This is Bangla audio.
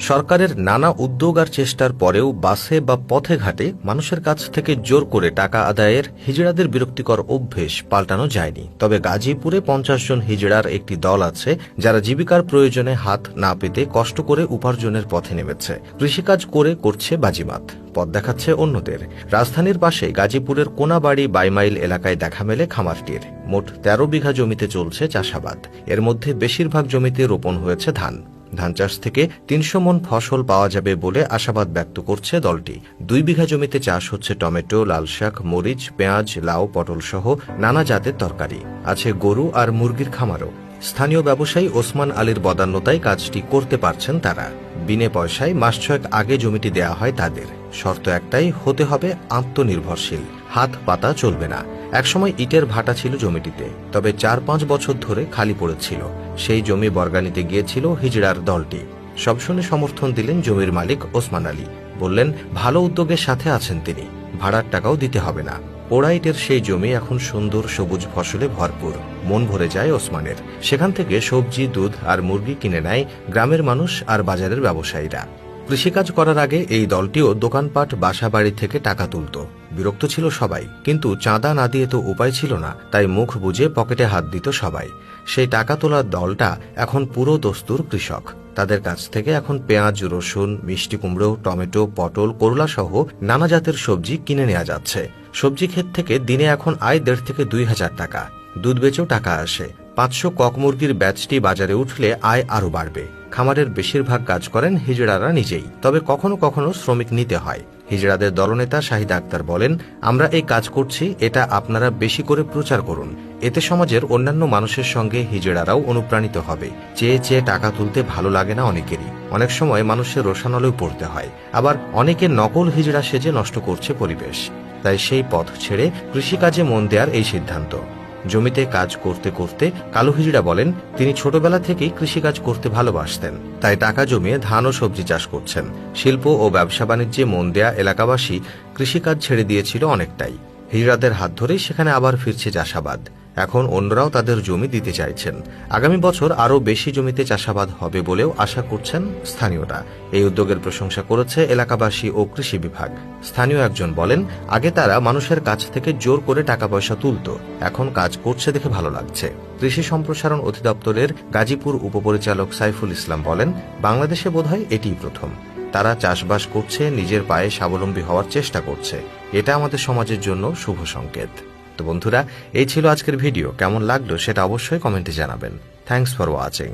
সরকারের নানা উদ্যোগ আর চেষ্টার পরেও বাসে বা পথে ঘাটে মানুষের কাছ থেকে জোর করে টাকা আদায়ের হিজড়াদের বিরক্তিকর অভ্যেস পাল্টানো যায়নি। তবে গাজীপুরে পঞ্চাশ জন হিজড়ার একটি দল আছে যারা জীবিকার প্রয়োজনে হাত না পেতে কষ্ট করে উপার্জনের পথে নেমেছে। কৃষিকাজ করে করছে বাজিমাত। পথ দেখাচ্ছে অন্যদের। রাজধানীর পাশে গাজীপুরের কোনাবাড়ি বাইমাইল এলাকায় দেখা মেলে খামারটির। মোট তেরো বিঘা জমিতে চলছে চাষাবাদ। এর মধ্যে বেশিরভাগ জমিতে রোপণ হয়েছে ধান। ধান চাষ থেকে তিনশো মন ফসল পাওয়া যাবে বলে আশাবাদ ব্যক্ত করছে দলটি। দুই বিঘা জমিতে চাষ হচ্ছে টমেটো লাল শাক মরিচ, পেঁয়াজ, লাউ, পটল সহ নানা জাতের তরকারি। আছে গরু আর মুরগির খামারও। স্থানীয় ব্যবসায়ী ওসমান আলীর বদান্যতায় কাজটি করতে পারছেন তারা। বিনে পয়সায় মাস ছয়েক আগে জমিটি দেয়া হয় তাদের। শর্ত একটাই, হতে হবে আত্মনির্ভরশীল। হাত পাতা চলবে না। একসময় ইটের ভাটা ছিল জমিটিতে, তবে চার পাঁচ বছর ধরে খালি পড়েছিল সেই জমি বর্গানিতে গিয়েছিল হিজড়ার দলটি। সব শুনে সমর্থন দিলেন জমির মালিক ওসমান আলী। বললেন, ভালো উদ্যোগের সাথে আছেন তিনি। ভাড়ার টাকাও দিতে হবে না। পোড়াইটের সেই জমি এখন সুন্দর সবুজ ফসলে ভরপুর। মন ভরে যায় ওসমানের। সেখান থেকে সবজি, দুধ আর মুরগি কিনে নেয় গ্রামের মানুষ আর বাজারের ব্যবসায়ীরা। কৃষিকাজ করার আগে এই দলটিও দোকানপাট বাসা বাড়ি থেকে টাকা তুলত। বিরক্ত ছিল সবাই। কিন্তু চাঁদা না দিয়ে তো উপায় ছিল না, তাই মুখ বুঝে পকেটে হাত দিত সবাই। সেই টাকা তোলার দলটা এখন পুরো দস্তুর কৃষক। তাদের কাছ থেকে এখন পেঁয়াজ, রসুন, মিষ্টি কুমড়ো, টমেটো, পটল, করলা সহ নানা জাতের সবজি কিনে নেওয়া যাচ্ছে। সবজি ক্ষেত থেকে দিনে এখন আয় দেড় থেকে দুই হাজার টাকা। দুধ বেচেও টাকা আসে। পাঁচশো কক মুরগির ব্যাচটি বাজারে উঠলে আয় আরও বাড়বে। খামারের বেশিরভাগ কাজ করেন হিজড়ারা নিজেই। তবে কখনো কখনো শ্রমিক নিতে হয়। হিজড়াদের দলনেতা শাহিদ আক্তার বলেন, আমরা এই কাজ করছি, এটা আপনারা বেশি করে প্রচার করুন। এতে সমাজের অন্যান্য মানুষের সঙ্গে হিজড়ারাও অনুপ্রাণিত হবে। চেয়ে চেয়ে টাকা তুলতে ভালো লাগে না অনেকেরই। অনেক সময় মানুষের রোশানলেও পড়তে হয়। আবার অনেকে নকল হিজড়া সেজে নষ্ট করছে পরিবেশ। তাই সেই পথ ছেড়ে কৃষিকাজে মন দেওয়ার এই সিদ্ধান্ত। জমিতে কাজ করতে করতে কালু হিজড়া বলেন, তিনি ছোটবেলা থেকেই কৃষিকাজ করতে ভালোবাসতেন। তাই টাকা জমিয়ে ধান ও সবজি চাষ করছেন। শিল্প ও ব্যবসা বাণিজ্যে মন দেয়া এলাকাবাসী কৃষিকাজ ছেড়ে দিয়েছিল অনেকটাই। হিজড়াদের হাত ধরেই সেখানে আবার ফিরছে চাষাবাদ। এখন অন্যরাও তাদের জমি দিতে চাইছেন। আগামী বছর আরও বেশি জমিতে চাষাবাদ হবে বলেও আশা করছেন স্থানীয়রা। এই উদ্যোগের প্রশংসা করেছে এলাকাবাসী ও কৃষি বিভাগ। স্থানীয় একজন বলেন, আগে তারা মানুষের কাছ থেকে জোর করে টাকা পয়সা তুলত। এখন কাজ করছে দেখে ভালো লাগছে। কৃষি সম্প্রসারণ অধিদপ্তরের গাজীপুর উপপরিচালক সাইফুল ইসলাম বলেন, বাংলাদেশে বোধহয় এটিই প্রথম। তারা চাষবাস করছে, নিজের পায়ে স্বাবলম্বী হওয়ার চেষ্টা করছে। এটা আমাদের সমাজের জন্য শুভ সংকেত। তো বন্ধুরা, এই ছিল আজকের ভিডিও। কেমন লাগল সেটা অবশ্যই কমেন্টে জানাবেন। Thanks for watching